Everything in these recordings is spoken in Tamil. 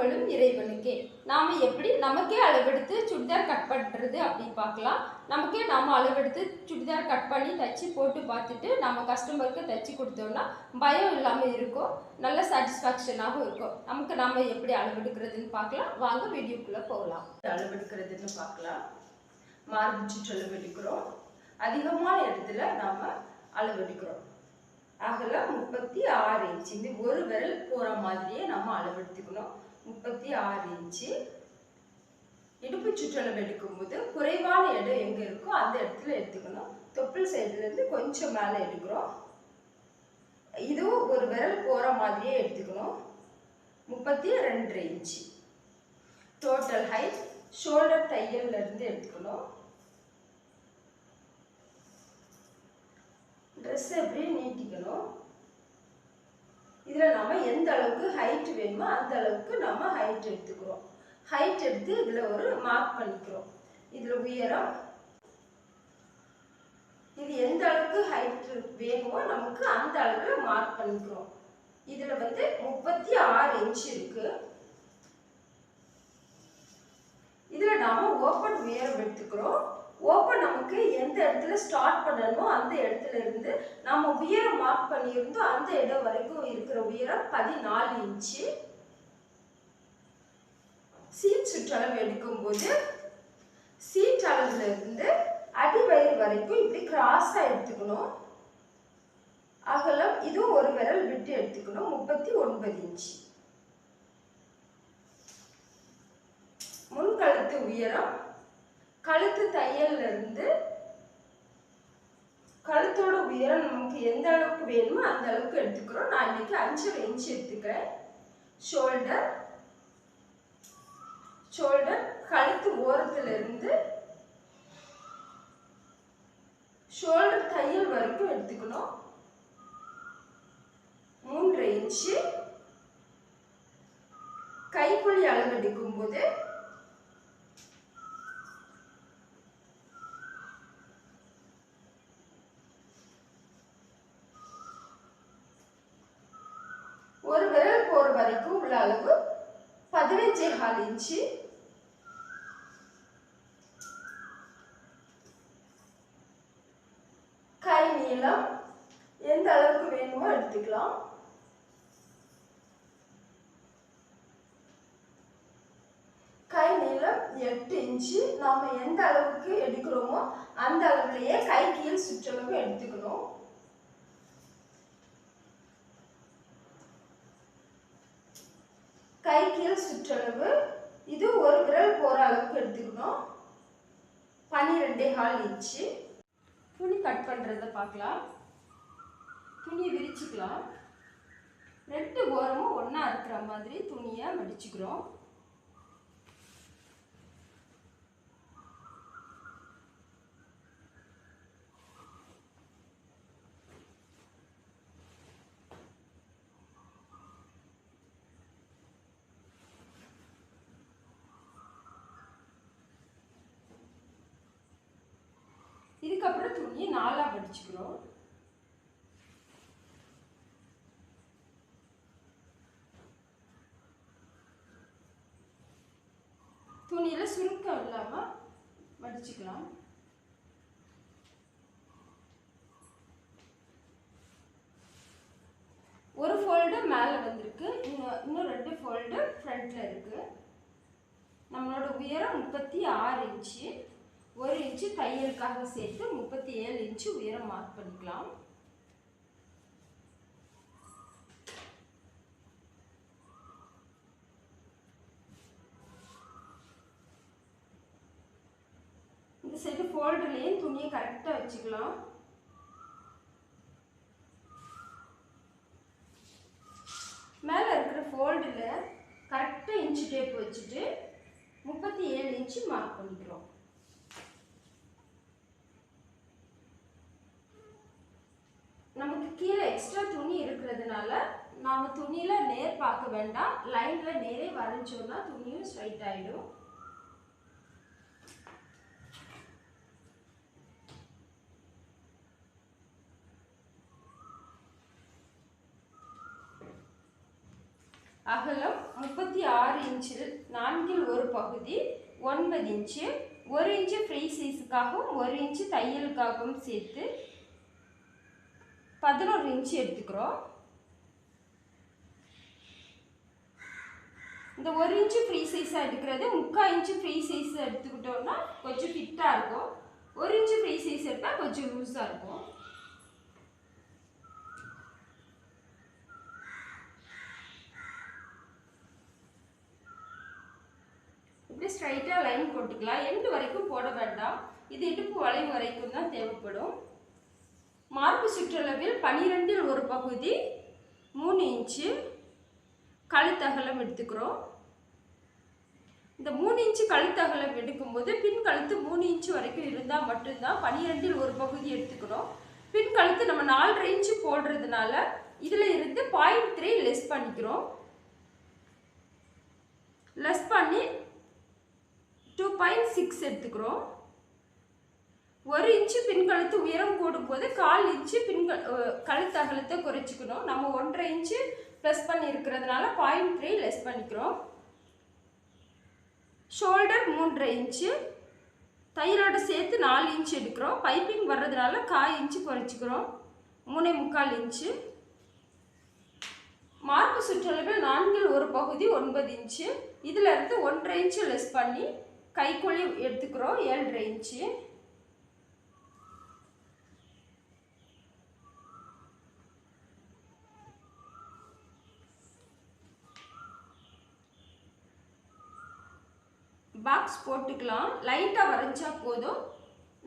புகழும் இறைவனுக்கே. நாம் எப்படி நமக்கே அளவெடுத்து சுடிதார் கட் பண்ணுறது அப்படின்னு பார்க்கலாம். நமக்கே நாம் அளவெடுத்து சுடிதார் கட் பண்ணி தச்சு போட்டு பார்த்துட்டு நம்ம கஸ்டமருக்கு தச்சு கொடுத்தோம்னா பயம் இல்லாமல் இருக்கும். நல்ல சாட்டிஸ்ஃபேக்ஷனாகவும் இருக்கும். நமக்கு நம்ம எப்படி அளவெடுக்கிறதுன்னு பார்க்கலாம். வாங்க வீடியோக்குள்ளே போகலாம். அளவெடுக்கிறதுன்னு பார்க்கலாம். மார்பு சுற்றளவு எடுக்கிறோம் அதிகமான இடத்துல நாம் அளவெடுக்கிறோம். அகலம் முப்பத்தி ஆறு இன்ச்சு. இந்த ஒரு விரல் போகிற மாதிரியே நம்ம அளவெடுத்துக்கணும். முப்பத்தி ஆறு இன்ச்சு. இடுப்பு சுற்றளவு எடுக்கும்போது குறைவான இடம் எங்கே இருக்கோ அந்த இடத்துல எடுத்துக்கணும். தொப்புள் சைடுலேருந்து கொஞ்சம் மேலே எடுக்கிறோம். இதுவும் ஒரு விரல் போகிற மாதிரியே எடுத்துக்கணும். முப்பத்தி ரெண்டு இன்ச்சு. டோட்டல் ஹைட் ஷோல்டர் தையல்லேருந்து எடுத்துக்கணும். ட்ரெஸ் எப்படியும் நீட்டிக்கணும். இதில் நம்ம எந்த அளவுக்கு ஹைட் வேணுமோ அந்த அளவுக்கு நம்ம ஹைட் எடுத்துக்கிறோம். ஹைட் எடுத்து இதில் ஒரு மார்க் பண்ணிக்கிறோம். இதில் உயரம். இது எந்த அளவுக்கு ஹைட் வேணுமோ நமக்கு அந்த அளவில் மார்க் பண்ணிக்கிறோம். இதில் வந்து முப்பத்தி ஆறு இன்ச் இருக்கு. இதில் நாம் ஓப்பன் உயரம் எடுத்துக்கிறோம். ஓப்பன் நமக்கு எந்த இடத்துல ஸ்டார்ட் பண்ணணுமோ அந்த இடத்துல இருந்து நம்ம உயரம் மார்க் பண்ணியிருந்தோம் அந்த இடம் வரைக்கும் இருக்கிற உயரம் பதினாலு இன்ச்சு சீட் சுற்றளவு எடுக்கும்போது சீட் அளவுல இருந்து அடிவயிறு வரைக்கும் இப்படி கிராஸாக எடுத்துக்கணும். அகலம் இதுவும் ஒரு விரல் விட்டு எடுத்துக்கணும். முப்பத்தி ஒன்பது இன்ச்சு முன்கழுத்து உயரம் கழுத்து தையல்ல இருந்து கழுத்தோட உயரம் நமக்கு எந்த அளவுக்கு வேணுமோ அந்த அளவுக்கு எடுத்துக்கிறோம். நான் இன்னைக்கு அஞ்சரை இன்ச் எடுத்துக்கிறேன். ஷோல்டர் கழுத்து ஓரத்துல இருந்து ஷோல்டர் தையல் வரைக்கும் எடுத்துக்கணும் மூன்று இன்ச்சு கைக்குழி அளவு எடுக்கும்போது ஒரு விரல் போற வரைக்கும் உள்ள அளவு பதினஞ்சே கால் இன்ச்சு கை நீளம். எந்த அளவுக்கு வேணுமோ எடுத்துக்கலாம். கை நீளம் எட்டு இன்ச்சு. நாம எந்த அளவுக்கு எடுக்கிறோமோ அந்த அளவுலயே கை கீழ் சுற்றளவு எடுத்துக்கணும். கை கீழ் சுற்றளவு. இது ஒரு விரல் போகிற அளவுக்கு எடுத்துக்கணும். பன்னிரெண்டே ஹால் இன்ச்சு. துணி கட் பண்ணுறத பார்க்கலாம். துணியை விரிச்சுக்கலாம். ரெண்டு ஓரமும் ஒன்றா இருக்கிற மாதிரி துணியை மடிச்சுக்கிறோம். துணியை நாலா படிச்சுக்கிறோம். துணியில சுருக்கம் இல்லாம மடிச்சுக்கலாம் ஒரு ஃபோல்டு மேலே வந்திருக்கு. இன்னும் இன்னும் ரெண்டு ஃபோல்டு ஃப்ரண்ட்ல இருக்கு. நம்மளோட உயரம் முப்பத்தி ஆறு இன்ச்சு ஒரு இன்ச்சு தையலுக்காக சேர்த்து முப்பத்தி ஏழு இன்ச்சு உயரம் மார்க் பண்ணிக்கலாம். இந்த சைடு ஃபோல்டுலேயும் துணியை கரெக்டாக வச்சுக்கலாம். மேலே இருக்கிற ஃபோல்டில் கரெக்டாக இன்ச்சு டேப் வச்சுட்டு முப்பத்தி ஏழு இன்ச்சு மார்க் பண்ணிக்கிறோம் நமக்கு கீழே எக்ஸ்ட்ரா துணி இருக்கிறதுனால நாம துணியில நேர் பார்க்க வேண்டாம் லைனில் நேரே வரைஞ்சோம்னா துணியும் ஸ்ட்ரைட் ஆகிடும் அகலம் முப்பத்தி ஆறு இன்ச்சில் நான்கில் ஒரு பகுதி ஒன்பது இன்ச்சு ஒரு இன்ச்சு ஃப்ரீ சைஸுக்காகவும் ஒரு இன்ச்சு தையலுக்காகவும் சேர்த்து பதினோரு இன்ச்சு எடுத்துக்கிறோம். இந்த ஒரு இன்ச்சு ஃப்ரீ சைஸாக எடுக்கிறது முக்கால் இன்ச்சு ஃப்ரீ சைஸ் எடுத்துக்கிட்டோம்னா கொஞ்சம் ஃபிட்டாக இருக்கும். ஒரு இன்ச்சு ஃப்ரீ சைஸ் எடுத்தால் கொஞ்சம் லூஸாக இருக்கும். இப்படி ஸ்ட்ரைட்டாக லைன் போட்டுக்கலாம். எண்டு வரைக்கும் போட வேண்டாம். இது இடுப்பு வளைவு வரைக்கும் தான் தேவைப்படும். மார்பு சுற்றளவில் பனிரெண்டில் ஒரு பகுதி மூணு இன்ச்சு கழுத்தகலம் எடுத்துக்கிறோம். இந்த மூணு இன்ச்சு கழுத்தகலம் எடுக்கும்போது பின் கழுத்து மூணு இன்ச்சு வரைக்கும் இருந்தால் மட்டும்தான் பனிரெண்டில் ஒரு பகுதி எடுத்துக்கிறோம். பின் கழுத்து நம்ம நாலரை இன்ச்சு போடுறதுனால இதில் இருந்து பாயிண்ட் த்ரீ லெஸ் பண்ணிக்கிறோம். லெஸ் பண்ணி டூ பாயிண்ட் சிக்ஸ் எடுத்துக்கிறோம். ஒரு இன்ச்சு பின் கழுத்து உயரம் கூடும்போது கால் இன்ச்சு பின் கழுத்து அகலத்தை குறைச்சிக்கணும். நம்ம ஒன்றரை இன்ச்சு ப்ளஸ் பண்ணி இருக்கிறதுனால பாயிண்ட் த்ரீ லெஸ் பண்ணிக்கிறோம். ஷோல்டர் மூன்றரை இன்ச்சு தையலோட சேர்த்து நாலு இன்ச்சு எடுக்கிறோம். பைப்பிங் வர்றதுனால கால் இன்ச்சு குறைச்சிக்கிறோம். மூணே முக்கால் இன்ச்சு. மார்பு சுற்றளவில் நான்கில் ஒரு பகுதி ஒன்பது இன்ச்சு. இதில் இருந்து ஒன்றரை இன்ச்சு லெஸ் பண்ணி கைக்குழி எடுத்துக்கிறோம். ஏழரை இன்ச்சு. பாக்ஸ் போட்டுக்கலாம். லைட்டாக வரைஞ்சா போதும்.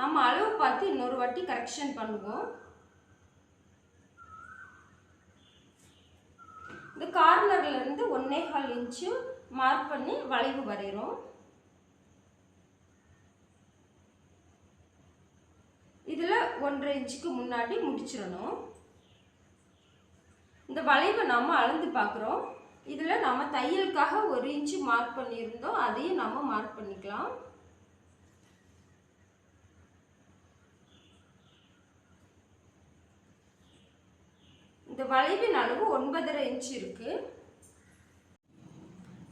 நம்ம அளவு பார்த்து இன்னொரு வாட்டி கரெக்ஷன் பண்ணுவோம். இந்த கார்னர்லேருந்து ஒன்றே ஒன்னே கால் இன்ச்சு மார்க் பண்ணி வளைவு வரைகிறோம் இதில் ஒன்றரை இன்ச்சுக்கு முன்னாடி முடிச்சிடணும். இந்த வளைவை நாம் அளந்து பார்க்குறோம். இதில் நம்ம தையலுக்காக ஒரு இன்ச்சு மார்க் பண்ணியிருந்தோம். அதையும் நம்ம மார்க் பண்ணிக்கலாம். இந்த வளைவின் அளவு ஒன்பதரை இன்ச் இருக்கு.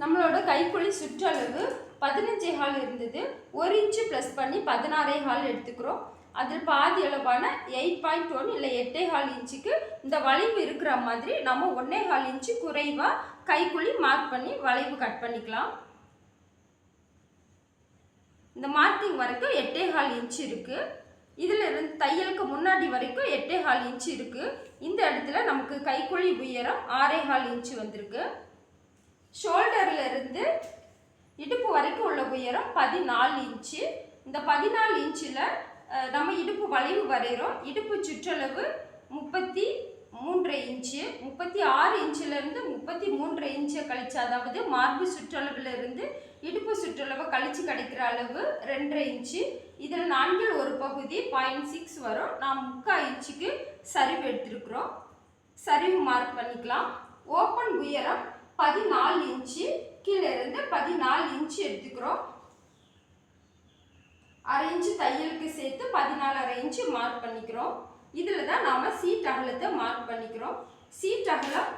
நம்மளோட கைக்குழி சுற்றளவு பதினஞ்சே ஹால் இருந்தது. ஒரு இன்ச்சு ப்ளஸ் பண்ணி பதினாறே ஹால் எடுத்துக்கிறோம். அதில் பாதி அளவான எயிட் பாயிண்ட் ஒன் இல்லை எட்டே கால் இன்ச்சுக்கு இந்த வளைவு இருக்கிற மாதிரி நம்ம ஒன்னே கால் இன்ச்சு குறைவாக கைக்குழி மார்க் பண்ணி வளைவு கட் பண்ணிக்கலாம். இந்த மார்க்கிங் வரைக்கும் எட்டே கால் இன்ச்சு இருக்குது இதில் இருந்து தையலுக்கு முன்னாடி வரைக்கும் எட்டே கால் இன்ச்சு இருக்குது இந்த இடத்துல நமக்கு கைக்குழி உயரம் ஆறே கால் இன்ச்சு வந்திருக்கு. ஷோல்டரில் இருந்து இடுப்பு வரைக்கும் உள்ள உயரம் பதினாலு இன்ச்சு. இந்த பதினாலு இன்ச்சில் நம்ம இடுப்பு வளைவு வரைகிறோம் இடுப்பு சுற்றளவு முப்பத்தி மூன்றரை இன்ச்சு. முப்பத்தி ஆறு இன்ச்சிலேருந்து முப்பத்தி மூன்றரை இன்ச்சை கழிச்சு அதாவது மார்பு சுற்றளவிலிருந்து இடுப்பு சுற்றளவை கழிச்சு கிடைக்கிற அளவு ரெண்டரை இன்ச்சு. இதில் நான்கில் ஒரு பகுதி பாயிண்ட் சிக்ஸ் வரும். நான் முக்கால் இன்ச்சுக்கு சரிவு எடுத்துருக்குறோம். சரிவு மார்க் பண்ணிக்கலாம். ஓப்பன் உயரம் பதினாலு இன்ச்சு கீழே இருந்து பதினாலு இன்ச்சு எடுத்துக்கிறோம். அரை இன்ச்சு தையலுக்கு சேர்த்து பதினாலரை இன்ச்சு மார்க் பண்ணிக்கிறோம். இதில் தான் நாம் சீட் அகலத்தை மார்க் பண்ணிக்கிறோம். சீட் அகலம்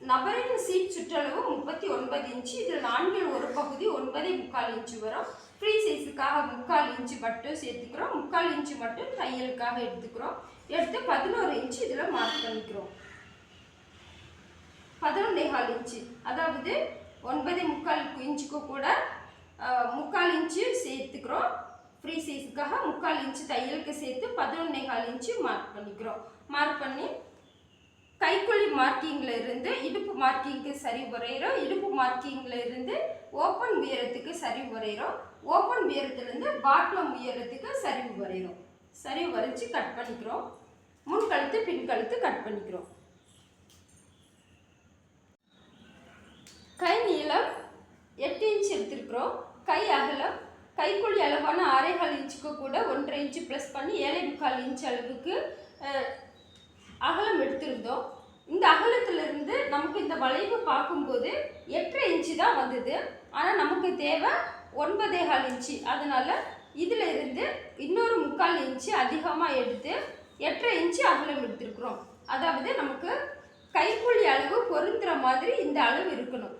நபரின் சீட் சுற்றளவு முப்பத்தி ஒன்பது இன்ச்சு. இதில் நான்கில் ஒரு பகுதி ஒன்பதே முக்கால் இன்ச்சு வரும். ஃப்ரீ சைஸுக்காக முக்கால் இன்ச்சு மட்டும் சேர்த்துக்கிறோம். முக்கால் இன்ச்சு மட்டும் தையலுக்காக எடுத்துக்கிறோம். எடுத்து பதினோரு இன்ச்சு இதில் மார்க் பண்ணிக்கிறோம். பதினொன்றே கால் இன்ச்சு. அதாவது ஒன்பதே முக்கால் இன்ச்சுக்கு கூட முக்கால் இன்ச்சு சேர்த்துக்கிறோம். ஃப்ரீ சைஸுக்காக முக்கால் இன்ச்சு தையலுக்கு சேர்த்து பதினொன்னே கால் இன்ச்சு மார்க் பண்ணிக்கிறோம். மார்க் பண்ணி கைக்குழி மார்க்கிங்கில் இருந்து இடுப்பு மார்க்கிங்க்கு சரி வரைகிறோம் இடுப்பு மார்க்கிங்கில் இருந்து ஓப்பன் உயரத்துக்கு சரி வரைகிறோம் ஓப்பன் உயரத்துலேருந்து பாட்டம் உயரத்துக்கு சரிவு உரையிறோம் சரிவு வரைஞ்சி கட் பண்ணிக்கிறோம். முன் கழுத்து பின் கழுத்து கட் பண்ணிக்கிறோம். கை நீளம் எட்டு இன்ச் எடுத்துருக்குறோம். கை அகலம் கைக்குழி அளவான அரைகால் இன்ச்சுக்கு கூட ஒன்றரை இன்ச்சு ப்ளஸ் பண்ணி ஏழை முக்கால் இன்ச் அளவுக்கு அகலம் எடுத்திருந்தோம். இந்த அகலத்திலிருந்து நமக்கு இந்த வளைவு பார்க்கும்போது எட்டரை இன்ச்சு தான் வந்தது. ஆனால் நமக்கு தேவை ஒன்பதே கால் இன்ச்சு. அதனால் இதில் இருந்து இன்னொரு முக்கால் இன்ச்சு அதிகமாக எடுத்து எட்டரை இன்ச்சு அகலம் எடுத்திருக்கிறோம். அதாவது நமக்கு கைக்குழி அளவு பொருந்துகிற மாதிரி இந்த அளவு இருக்கணும்.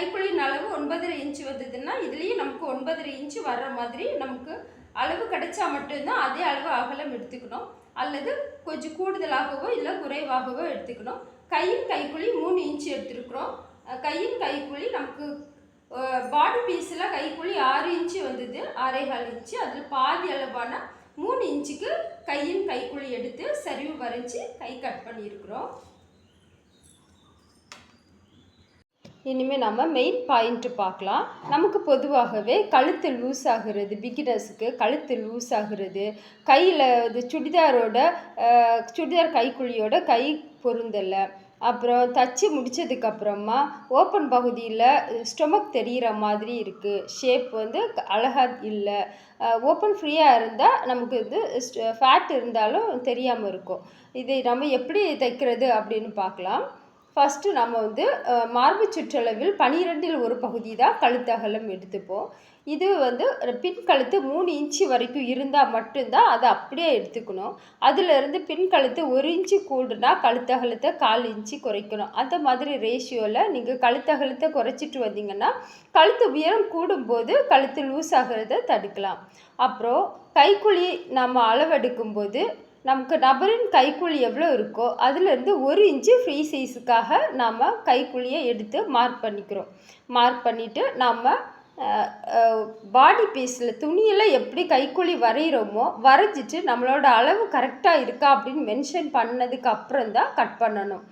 கைக்குழியின் அளவு ஒன்பதரை இன்ச்சு வந்ததுன்னா இதுலேயும் நமக்கு ஒன்பதரை இன்ச்சு வர்ற மாதிரி நமக்கு அளவு கிடைச்சா மட்டும்தான் அதே அளவு அகலம் எடுத்துக்கணும். அல்லது கொஞ்சம் கூடுதலாகவோ இல்லை குறைவாகவோ எடுத்துக்கணும். கையின் கைக்குழி மூணு இன்ச்சு எடுத்துருக்குறோம். கையின் கைக்குழி நமக்கு பாடி பீஸில் கைக்குழி ஆறு இன்ச்சு வந்தது ஆறேகால் இன்ச்சு. அதில் பாதி அளவான மூணு இன்ச்சுக்கு கையின் கைக்குழி எடுத்து சரிவு வரைஞ்சி கை கட் பண்ணியிருக்கிறோம். இனிமேல் நம்ம மெயின் பாயிண்ட்டு பார்க்கலாம். நமக்கு பொதுவாகவே கழுத்து லூஸ் ஆகுறது பிகினர்ஸுக்கு கழுத்து லூஸ் ஆகுறது கையில் இது சுடிதாரோட சுடிதார் கைக்குழியோட கை பொருந்தலை. அப்புறம் தச்சு முடிச்சதுக்கப்புறமா ஓப்பன் பகுதியில் ஸ்டொமக் தெரிகிற மாதிரி இருக்குது ஷேப் வந்து அழகாக இல்லை. ஓப்பன் ஃப்ரீயாக இருந்தால் நமக்கு வந்து ஃபேட் இருந்தாலும் தெரியாமல் இருக்கும். இதை நம்ம எப்படி தைக்கிறது அப்படின்னு பார்க்கலாம். ஃபஸ்ட்டு நம்ம வந்து மார்பு சுற்றளவில் பனிரெண்டில் ஒரு பகுதி தான் கழுத்தகலம் எடுத்துப்போம். இது வந்து பின் கழுத்து மூணு இன்ச்சு வரைக்கும் இருந்தால் மட்டும்தான் அதை அப்படியே எடுத்துக்கணும். அதிலிருந்து பின் கழுத்து ஒரு இன்ச்சு கூடுனா கழுத்தகலத்தை கால் இன்ச்சு குறைக்கணும். அந்த மாதிரி ரேஷியோவில் நீங்கள் கழுத்தகலத்தை குறைச்சிட்டு வந்தீங்கன்னா கழுத்து உயரம் கூடும்போது கழுத்து லூஸ் ஆகிறத தடுக்கலாம். அப்புறம் கைக்குழி நம்ம அளவெடுக்கும்போது நமக்கு நபரின் கைக்குழி எவ்வளோ இருக்கோ அதுலேருந்து ஒரு இன்ச்சு ஃப்ரீ சைஸுக்காக நாம் கைக்குழியை எடுத்து மார்க் பண்ணிக்கிறோம். மார்க் பண்ணிவிட்டு நம்ம பாடி பீஸில் துணியில் எப்படி கைக்குழி வரைகிறோமோ வரைஞ்சிட்டு நம்மளோட அளவு கரெக்டாக இருக்கா அப்படின்னு மென்ஷன் பண்ணதுக்கு அப்புறம் தான் கட் பண்ணணும்.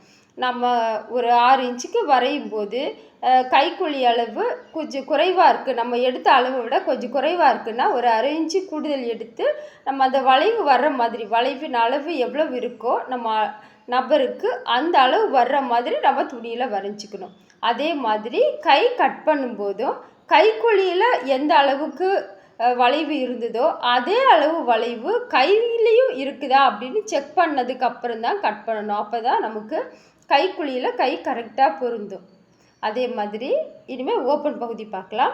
நம்ம ஒரு ஆறு இன்ச்சுக்கு வரையும் போது கைக்குழி அளவு கொஞ்சம் குறைவாக இருக்குது நம்ம எடுத்த அளவை விட கொஞ்சம் குறைவாக இருக்குன்னா ஒரு அரை இன்ச்சு கூடுதல் எடுத்து நம்ம அந்த வளைவு வர்ற மாதிரி வளைவின் அளவு எவ்வளவு இருக்கோ நம்ம நபருக்கு அந்த அளவு வர்ற மாதிரி நம்ம துணியில் வரைஞ்சிக்கணும். அதே மாதிரி கை கட் பண்ணும்போதும் கைக்குழியில் எந்த அளவுக்கு வளைவு இருந்ததோ அதே அளவு வளைவு கையிலையும் இருக்குதா அப்படின்னு செக் பண்ணதுக்கு அப்புறம் தான் கட் பண்ணணும். அப்போ தான் நமக்கு கைக்குழியில் கை கரெக்டாக பொருந்தும். அதே மாதிரி இனிமேல் ஓப்பன் பகுதி பார்க்கலாம்.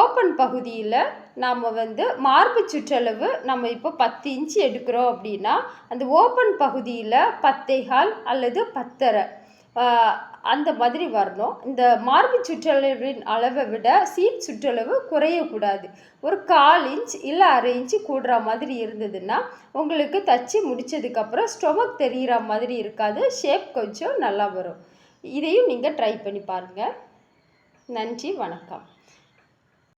ஓப்பன் பகுதியில் நாம் வந்து மார்பு சுற்றளவு நம்ம இப்போ பத்து இன்ச்சு எடுக்கிறோம் அப்படின்னா அந்த ஓப்பன் பகுதியில் பத்தேகால் அல்லது பத்தரை அந்த மாதிரி வரணும். இந்த மார்பு சுற்றளவின் அளவை விட சீட் சுற்றளவு குறையக்கூடாது. ஒரு கால் இன்ச் இல்லை அரை இன்ச்சு கூடுற மாதிரி இருந்ததுன்னா உங்களுக்கு தச்சு முடிச்சதுக்கப்புறம் ஸ்டொமக் தெரிகிற மாதிரி இருக்காது. ஷேப் கொஞ்சம் நல்லா வரும். இதையும் நீங்கள் ட்ரை பண்ணி பாருங்கள் நன்றி வணக்கம்.